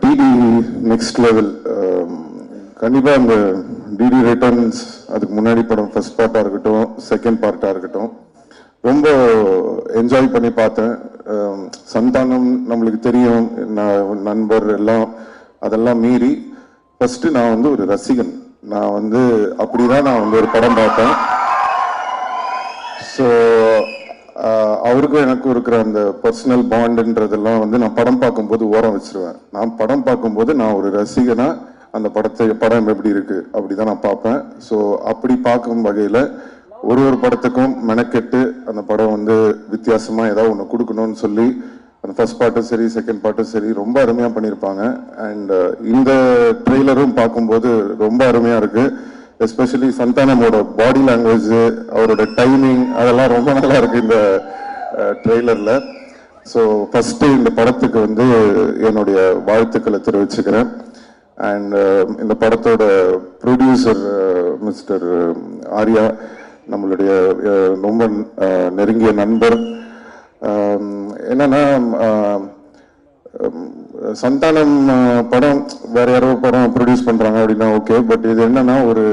DD next level கண்டிப்பாக அந்த DD returns அதுக்கு முன்னாடி படம் ஃபர்ஸ்ட் பார்ட்டாக இருக்கட்டும் செகண்ட் பார்ட்டாக இருக்கட்டும் ரொம்ப என்ஜாய் பண்ணி பார்த்தேன். Um, சந்தானம் நம்மளுக்கு தெரியும் நண்பர் எல்லாம் அதெல்லாம் மீறி ஃபஸ்ட்டு நான் வந்து ஒரு ரசிகன். நான் வந்து அப்படிதான் நான் வந்து ஒரு படம் பார்த்தேன் ஸோ அவருக்கும் எனக்கும் இருக்கிற அந்த பர்சனல் பாண்டுன்றதெல்லாம் வந்து நான் படம் பார்க்கும்போது ஓரம் வச்சிருவேன். நான் படம் பார்க்கும்போது நான் ஒரு ரசிகனா அந்த படத்தை படம் எப்படி இருக்கு அப்படிதான் நான் பார்ப்பேன். ஸோ அப்படி பார்க்கும் வகையில் ஒரு ஒரு படத்துக்கும் மெனக்கெட்டு அந்த படம் வந்து வித்தியாசமாக ஏதாவது ஒன்று கொடுக்கணும்னு சொல்லி அந்த ஃபர்ஸ்ட் பார்ட்டும் சரி செகண்ட் பார்ட்டும் சரி ரொம்ப அருமையாக பண்ணியிருப்பாங்க. அண்ட் uh, இந்த ட்ரெய்லரும் பார்க்கும்போது ரொம்ப அருமையாக இருக்குது எஸ்பெஷலி சந்தானமோட பாடி லாங்குவேஜ் அவரோட டைமிங் அதெல்லாம் ரொம்ப நல்லா இருக்கு. இந்த ட்ரெய்லரில் ஸோ ஃபஸ்ட்டு இந்த படத்துக்கு வந்து என்னுடைய வாழ்த்துக்களை தெரிவிச்சுக்கிறேன். அண்ட் இந்த படத்தோட ப்ரொடியூசர் மிஸ்டர் ஆர்யா நம்மளுடைய ரொம்ப நெருங்கிய நண்பர். என்னன்னா சந்தானம் படம் வேற யாரோ படம் ப்ரொடியூஸ் பண்ணுறாங்க அப்படின்னா ஓகே பட் இது என்னன்னா ஒரு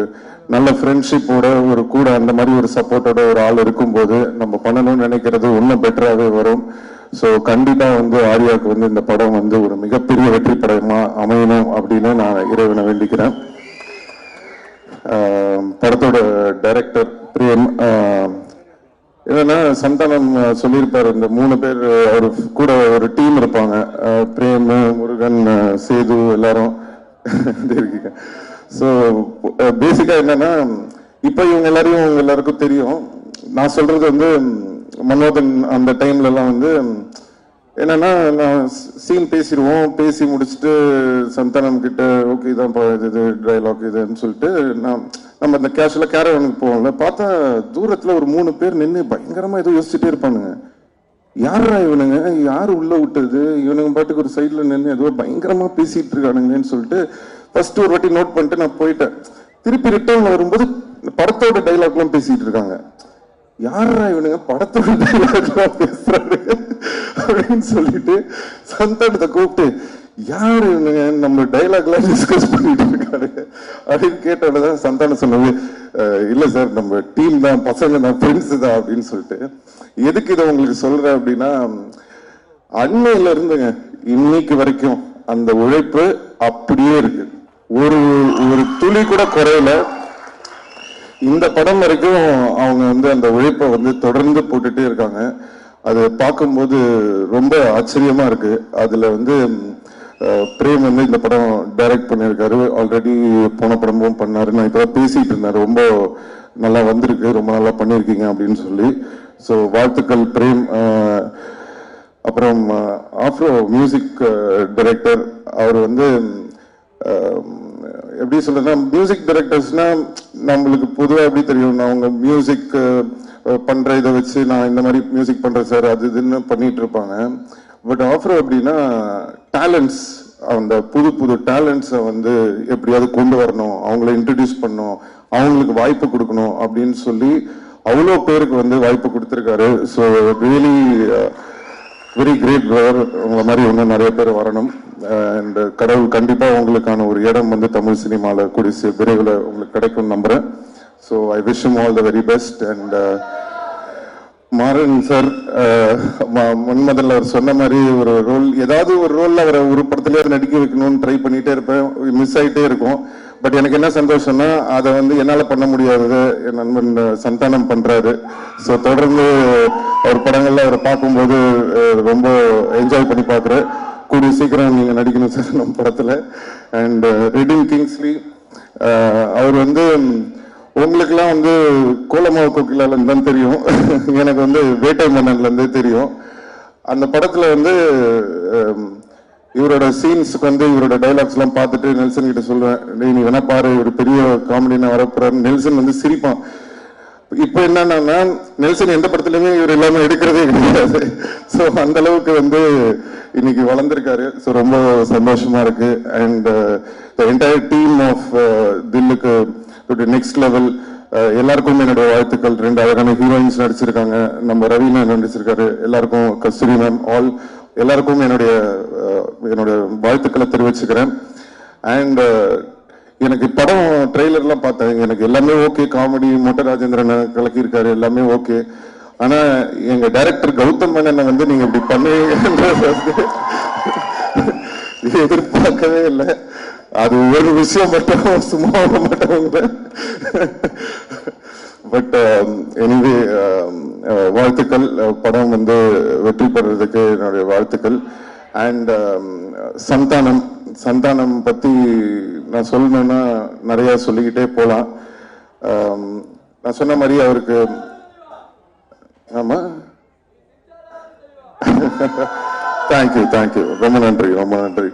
நல்ல ஃப்ரெண்ட்ஷிப்போட ஒரு கூட அந்த மாதிரி ஒரு சப்போர்ட்டோட ஒரு ஆள் இருக்கும்போது நம்ம பண்ணணும்னு நினைக்கிறது இன்னும் பெட்டராகவே வரும். ஸோ கண்டிப்பா வந்து ஆர்யாவுக்கு வந்து இந்த படம் வந்து ஒரு மிகப்பெரிய வெற்றி படமாக அமையணும் அப்படின்னு நான் இறைவனை வேண்டிக்கிறேன். ஆஹ் படத்தோட டைரக்டர் பிரேம் ஆஹ் என்னன்னா சந்தானம் சொல்லியிருப்பார் சொல்லியிருப்பாரு இந்த மூணு பேர் அவர் கூட ஒரு டீம் இருப்பாங்க. பிரேம் முருகன் சேது எல்லாரும். இருக்கீங்க ஸோ பேசிக்காக uh, என்னன்னா இப்போ இவங்க எல்லாரையும் இவங்க எல்லாருக்கும் தெரியும். நான் சொல்றது வந்து மன்மோகன் அந்த டைம்ல எல்லாம் வந்து என்னன்னா நான் சீன் பேசிடுவோம் பேசி முடிச்சுட்டு சந்தானம் கிட்ட ஓகே இதான் இது இது டைலாக் இதுன்னு சொல்லிட்டு நான் நம்ம அந்த கேஷுவலா கேரவனுக்கு போவோம்ல பார்த்தா தூரத்தில் ஒரு மூணு பேர் நின்று பயங்கரமாக ஏதோ யோசிச்சுட்டே இருப்பானுங்க. யாரா இவனுங்க? யார் உள்ளே விட்டது? இவனுங்க பாட்டுக்கு ஒரு சைடில் நின்று ஏதோ பயங்கரமாக பேசிகிட்டு இருக்கானுங்களேன்னு சொல்லிட்டு ஃபர்ஸ்ட் ஒரு வாட்டி நோட் பண்ணிட்டு நான் போயிட்டேன். திருப்பி ரிட்டர்ன் வரும்போது படத்தோட டைலாக்லாம் பேசிட்டு இருக்காங்க. யாரா இவனுங்க படத்தோட டைலாக்லாம் பேசுறாரு? அப்படின்னு சொல்லிட்டு சந்தானத்தை கூப்பிட்டு யார் இவனுங்க? நம்ம டைலாக்லாம் டிஸ்கஸ் பண்ணிட்டு இருக்காரு. அப்படின்னு கேட்டோன்னதான் சந்தானம் சொன்னது இல்லை சார் நம்ம டீம் தான் பசங்க தான் ஃப்ரெண்ட்ஸு தான் அப்படின்னு சொல்லிட்டு. எதுக்கு இதை உங்களுக்கு சொல்கிறேன் அப்படின்னா அன்னையில இருந்துங்க இன்னைக்கு வரைக்கும் அந்த உழைப்பு அப்படியே இருக்குது ஒரு ஒரு துளி கூட குறையல. இந்த படம் வரைக்கும் அவங்க வந்து அந்த உழைப்பை வந்து தொடர்ந்து போட்டுட்டே இருக்காங்க. அது பார்க்கும்போது ரொம்ப ஆச்சரியமா இருக்கு. அதுல வந்து பிரேம் வந்து இந்த படம் டைரக்ட் பண்ணியிருக்காரு. ஆல்ரெடி போன படமும் பண்ணாரு. நான் இப்போ பேசிட்டு இருந்தேன். ரொம்ப நல்லா வந்திருக்கு. ரொம்ப நல்லா பண்ணியிருக்கீங்க அப்படின்னு சொல்லி. ஸோ வாழ்த்துக்கள் பிரேம். அப்புறம் ஆஃப்ரோ மியூசிக் டைரக்டர் அவர் வந்து எப்படி சொல்றதுன்னா மியூசிக் டைரக்டர்ஸ்னா நம்மளுக்கு பொதுவாக எப்படி தெரியும் நான் அவங்க மியூசிக் பண்ற இதை வச்சு நான் இந்த மாதிரி மியூசிக் பண்றேன் சார் அது இதுன்னு பண்ணிட்டு இருப்பாங்க. பட் ஆஃபர் எப்படின்னா டேலண்ட்ஸ் அந்த புது புது டேலண்ட்ஸை வந்து எப்படியாவது கொண்டு வரணும் அவங்கள இன்ட்ரடியூஸ் பண்ணணும் அவங்களுக்கு வாய்ப்பு கொடுக்கணும் அப்படின்னு சொல்லி அவ்வளோ பேருக்கு வந்து வாய்ப்பு கொடுத்துருக்காரு. So really very great brother உங்களை மாதிரி இன்னும் நிறைய பேர் வரணும். அண்ட் கடவுள் கண்டிப்பாக உங்களுக்கான ஒரு இடம் வந்து தமிழ் சினிமாவில் கூடிய விரைவில் உங்களுக்கு கிடைக்கும் நம்புகிறேன் so I wish all the very best and Maran sir முன்மதல்ல அவர் சொன்ன மாதிரி ஒரு ரோல் ஏதாவது ஒரு ரோலில் அவரை ஒரு படத்துலயாவது நடிக்க வைக்கணும்னு ட்ரை பண்ணிட்டே இருப்பேன். மிஸ் ஆகிட்டே இருக்கும். பட் எனக்கு என்ன சந்தோஷம்னா அதை வந்து என்னால் பண்ண முடியாதது என் நண்பன் சந்தானம் பண்றாரு. ஸோ தொடர்ந்து அவர் படங்கள்ல அவரை பார்க்கும்போது ரொம்ப என்ஜாய் பண்ணி பார்க்குறேன். கூடிய சீக்கிரம் நீங்கள் நடிக்கணும் சார் நம்ம படத்தில். அண்ட் ரெடிங் கிங்ஸ்லி அவர் வந்து உங்களுக்கெல்லாம் வந்து கோலமாவு கோகிலால தான் தெரியும். எனக்கு வந்து வேட்டை மன்னன்லேருந்தே தெரியும். அந்த படத்தில் வந்து இவரோட சீன்ஸுக்கு வந்து இவரோட டைலாக்ஸ்லாம் பார்த்துட்டு நெல்சன் கிட்ட சொல்லுவேன் "டேய், நீ வேணா பாரு ஒரு பெரிய காமெடினா வரப்போறாரு. நெல்சன் வந்து சிரிப்பான். இப்போ என்னன்னா நெல்சன் எந்த படத்துலையுமே இவர் எல்லாமே எடுக்கிறதே கிடையாது. ஸோ அந்த அளவுக்கு வந்து இன்னைக்கு வளர்ந்துருக்காரு. ஸோ ரொம்ப சந்தோஷமா இருக்கு. அண்ட் என்டையர் டீம் ஆஃப் தில்லுக்கு நெக்ஸ்ட் லெவல் uh, எல்லாருக்கும் என்னுடைய வாழ்த்துக்கள். ரெண்டு அழகான ஹீரோயின்ஸ் நடிச்சிருக்காங்க. நம்ம ரவீனா நடிச்சிருக்காரு. எல்லாருக்கும் கஸ்தூரி மேம் ஆல் எல்லாருக்கும் என்னுடைய uh, என்னோட என்னுடைய வாழ்த்துக்களை தெரிவிச்சுக்கிறேன். அண்ட் uh, எனக்கு படம் ட்ரெய்லர்லாம் பார்த்தேன். எனக்கு எல்லாமே ஓகே காமெடி மொட்டை ராஜேந்திரன் கலக்கியிருக்காரு. எல்லாமே ஓகே ஆனா எங்க டைரக்டர் கௌதம் மேனனை வந்து நீங்க இப்படி பண்ணுவீங்கன்றது எதிர்பார்க்கவே இல்லை. அது ஒரு விஷயம் மட்டும் சும்மா விட மாட்டவங்க பட் எனிவே வாழ்த்துக்கள். Uh, படம் வந்து வெற்றி பெறதுக்கு என்னுடைய வாழ்த்துக்கள். And um, Santhanam. சந்தானம் பத்தி நான் சொல்லணும்னா நிறைய சொல்லிக்கிட்டே போலாம். Um, நான் சொன்ன மாதிரி அவருக்கு ஆமா. தேங்க்யூ தேங்க்யூ ரொம்ப நன்றி ரொம்ப நன்றி.